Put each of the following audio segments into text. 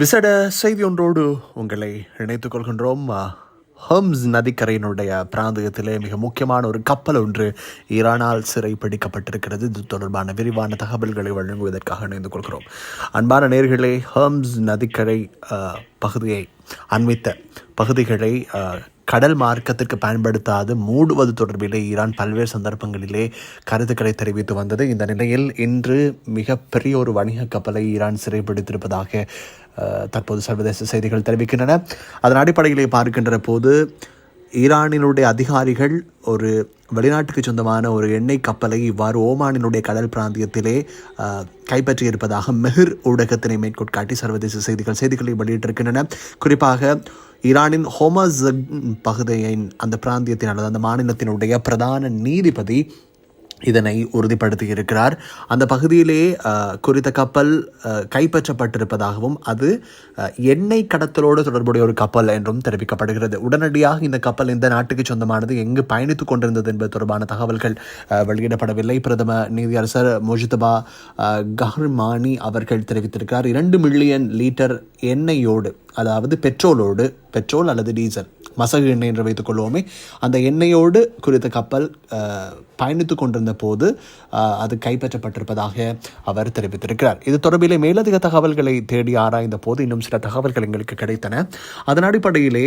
விசட செய்தி ஒன்றோடு உங்களை இணைத்துக் கொள்கின்றோம். ஹம்ஸ் நதிக்கரையினுடைய பிராந்தியத்திலே மிக முக்கியமான ஒரு கப்பல் ஒன்று ஈரானால் சிறை பிடிக்கப்பட்டிருக்கிறது இது தொடர்பான விரிவான தகவல்களை வழங்குவதற்காக இணைந்து கொள்கிறோம். அன்பான நேர்களே ஹம்ஸ் நதிக்கரை பகுதியை அண்மித்த பகுதிகளை கடல் மார்க்கத்திற்கு பயன்படுத்தாது மூடுவது தொடர்பிலே ஈரான் பல்வேறு சந்தர்ப்பங்களிலே கருத்துக்களை தெரிவித்து வந்தது. இந்த நிலையில் இன்று மிகப்பெரிய ஒரு வணிக கப்பலை ஈரான் சிறைப்பிடித்திருப்பதாக தற்போது சர்வதேச செய்திகள் தெரிவிக்கின்றன. அதன் அடிப்படையிலே பார்க்கின்ற போது ஈரானினுடைய அதிகாரிகள் ஒரு வெளிநாட்டுக்கு சொந்தமான ஒரு எண்ணெய் கப்பலை இவ்வாறு ஓமானினுடைய கடல் பிராந்தியத்திலே கைப்பற்றியிருப்பதாக மெஹிர் ஊடகத்தினை மேற்கொட்காட்டி சர்வதேச செய்திகள் செய்திகளை வெளியிட்டிருக்கின்றன. குறிப்பாக ஈரானின் ஹோமஸ் பகுதியின் அந்த பிராந்தியத்தின் அல்லது அந்த மாநிலத்தினுடைய பிரதான நீதிபதி இதனை உறுதிப்படுத்தி இருக்கிறார். அந்த பகுதியிலே குறித்த கப்பல் கைப்பற்றப்பட்டிருப்பதாகவும் அது எண்ணெய் கடத்தலோடு தொடர்புடைய ஒரு கப்பல் என்றும் தெரிவிக்கப்படுகிறது. உடனடியாக இந்த கப்பல் இந்த நாட்டுக்கு சொந்தமானது எங்கு பயணித்துக் கொண்டிருந்தது என்பது தொடர்பான தகவல்கள் வெளியிடப்படவில்லை. பிரதம நீதியரசர் முஜிதபா அஹ், கஹ்மானி அவர்கள் தெரிவித்திருக்கிறார். இரண்டு மில்லியன் லிட்டர் எண்ணெயோடு அதாவது பெட்ரோலோடு பெட்ரோல் அல்லது டீசல் மசகு எண்ணெய் என்று வைத்துக் கொள்வோமே அந்த எண்ணெயோடு குறித்த கப்பல் பயணித்து பயணித்துக் கொண்டிருந்த போது அது கைப்பற்றப்பட்டிருப்பதாக அவர் தெரிவித்திருக்கிறார். இது தொடர்பிலே மேலதிக தகவல்களை தேடி ஆராய்ந்த போது இன்னும் சில தகவல்கள் எங்களுக்கு கிடைத்தன. அதன் அடிப்படையிலே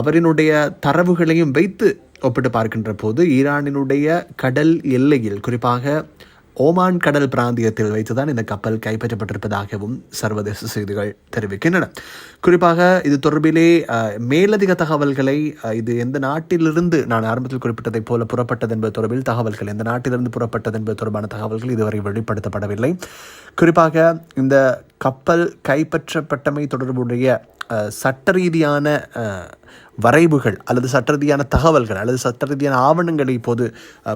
அவரினுடைய தரவுகளையும் வைத்து ஒப்பிட்டு பார்க்கின்ற போது ஈரானினுடைய கடல் எல்லையில் குறிப்பாக ஓமான் கடல் பிராந்தியத்தில் வைத்துதான் இந்த கப்பல் கைப்பற்றப்பட்டிருப்பதாகவும் சர்வதேச செய்திகள் தெரிவிக்கின்றன. குறிப்பாக இது தொடர்பிலே மேலதிக தகவல்களை இது எந்த நாட்டிலிருந்து நான் ஆரம்பத்தில் குறிப்பிட்டதைப் போல புறப்பட்டது என்பது தொடர்பில் தகவல்கள் எந்த நாட்டிலிருந்து புறப்பட்டது என்பது தொடர்பான தகவல்கள் இதுவரை வெளிப்படுத்தப்படவில்லை. குறிப்பாக இந்த கப்பல் கைப்பற்றப்பட்டமை தொடர்புடைய சட்ட ரீதியான வரைவுகள் அல்லது சட்ட ரீதியான தகவல்கள் அல்லது சட்ட ரீதியான ஆவணங்களை இப்போது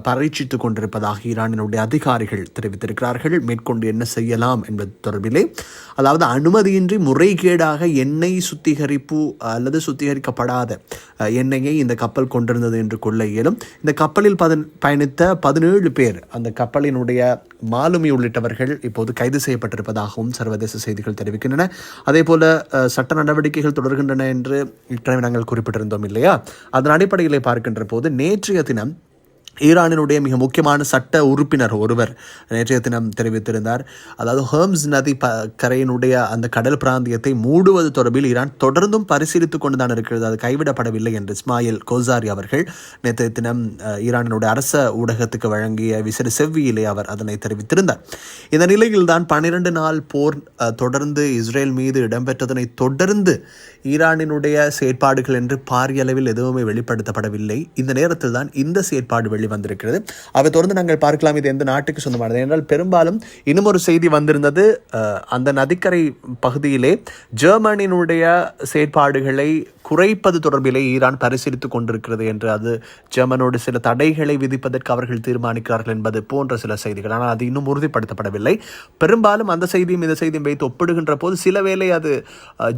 பரீட்சித்துக் கொண்டிருப்பதாக ஈரானினுடைய அதிகாரிகள் தெரிவித்திருக்கிறார்கள். மேற்கொண்டு என்ன செய்யலாம் என்பது தொடர்பிலே. அதாவது அனுமதியின்றி முறைகேடாக எண்ணெய் சுத்திகரிப்பு அல்லது சுத்திகரிக்கப்படாத எண்ணெயை இந்த கப்பல் கொண்டிருந்தது என்று கொள்ள இயலும். இந்த கப்பலில் பதன் பயணித்த பதினேழு பேர் அந்த கப்பலினுடைய மாலுமி உள்ளிட்டவர்கள் இப்போது கைது செய்யப்பட்டிருப்பதாகவும் சர்வதேச செய்திகள் தெரிவிக்கின்றன. அதே போல சட்ட நடவடிக்கைகள் தொடர்கின்றன என்று ஏற்கனவே நாங்கள் குறிப்பிட்டிருந்தோம் இல்லையா? அதன் அடிப்படையிலே பார்க்கின்ற போது நேற்றைய தினம் ஈரானினுடைய மிக முக்கியமான சட்ட உறுப்பினர் ஒருவர் நேற்றைய தினம் தெரிவித்திருந்தார். அதாவது ஹேம்ஸ் நதி ப கரையினுடைய அந்த கடல் பிராந்தியத்தை மூடுவது தொடர்பில் ஈரான் தொடர்ந்தும் பரிசீலித்துக் கொண்டு தான் இருக்கிறது. அது கைவிடப்படவில்லை என்று இஸ்மாயில் கோசாரி அவர்கள் நேற்றைய தினம் ஈரானினுடைய அரச ஊடகத்துக்கு வழங்கிய விசிறு செவ்வியிலே அவர் அதனை தெரிவித்திருந்தார். இந்த நிலையில் தான் பன்னிரண்டு நாள் போர் தொடர்ந்து இஸ்ரேல் மீது இடம்பெற்றதனை தொடர்ந்து ஈரானினுடைய செயற்பாடுகள் என்று பாரிய அளவில் எதுவுமே வெளிப்படுத்தப்படவில்லை. இந்த நேரத்தில் தான் இந்த செயற்பாடு வெளிவந்திருக்கிறது. அதை தொடர்ந்து நாங்கள் பார்க்கலாம். இது எந்த நாட்டுக்கு சொந்தமானது? என்றால் பெரும்பாலும் இன்னும் ஒரு செய்தி வந்திருந்தது அந்த நதிக்கரை பகுதியிலே ஜெர்மனியினுடைய செயற்பாடுகளை குறைப்பது தொடர்பிலே ஈரான் பரிசீலித்துக் கொண்டிருக்கிறது என்று அது ஜெர்மனோடு சில தடைகளை விதிப்பதற்கு அவர்கள் தீர்மானிக்கிறார்கள் என்பது போன்ற சில செய்திகள். ஆனால் அது இன்னும் உறுதிப்படுத்தப்படவில்லை. பெரும்பாலும் அந்த செய்தியும் இந்த செய்தியும் வைத்து ஒப்பிடுகின்ற போது சில வேளை அது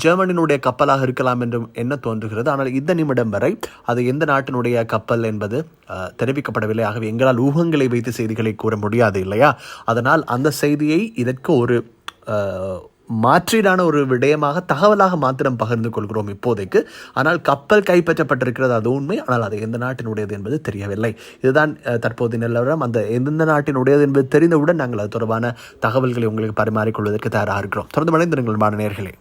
ஜெர்மனினுடைய ஜெர்மனியினுடைய கப்பலாக இருக்கலாம் என்றும் என்ன தோன்றுகிறது. ஆனால் இந்த நிமிடம் வரை அது எந்த நாட்டினுடைய கப்பல் என்பது தெரிவிக்கப்படவில்லை. ஆகவே எங்களால் ஊகங்களை வைத்து செய்திகளை கூற முடியாது இல்லையா? அதனால் அந்த செய்தியை இதற்கு ஒரு மாற்றீடான ஒரு விடயமாக தகவலாக மாத்திரம் பகிர்ந்து கொள்கிறோம் இப்போதைக்கு. ஆனால் கப்பல் கைப்பற்றப்பட்டிருக்கிறது அது உண்மை. ஆனால் அது எந்த நாட்டினுடையது என்பது தெரியவில்லை. இதுதான் தற்போது நிலவரம். அந்த எந்த நாட்டினுடையது என்பது தெரிந்தவுடன் நாங்கள் அது தொடர்பான தகவல்களை உங்களுக்கு பரிமாறிக்கொள்வதற்கு தயாராக இருக்கிறோம். தொடர்ந்து மனிதர்கள் நேர்களே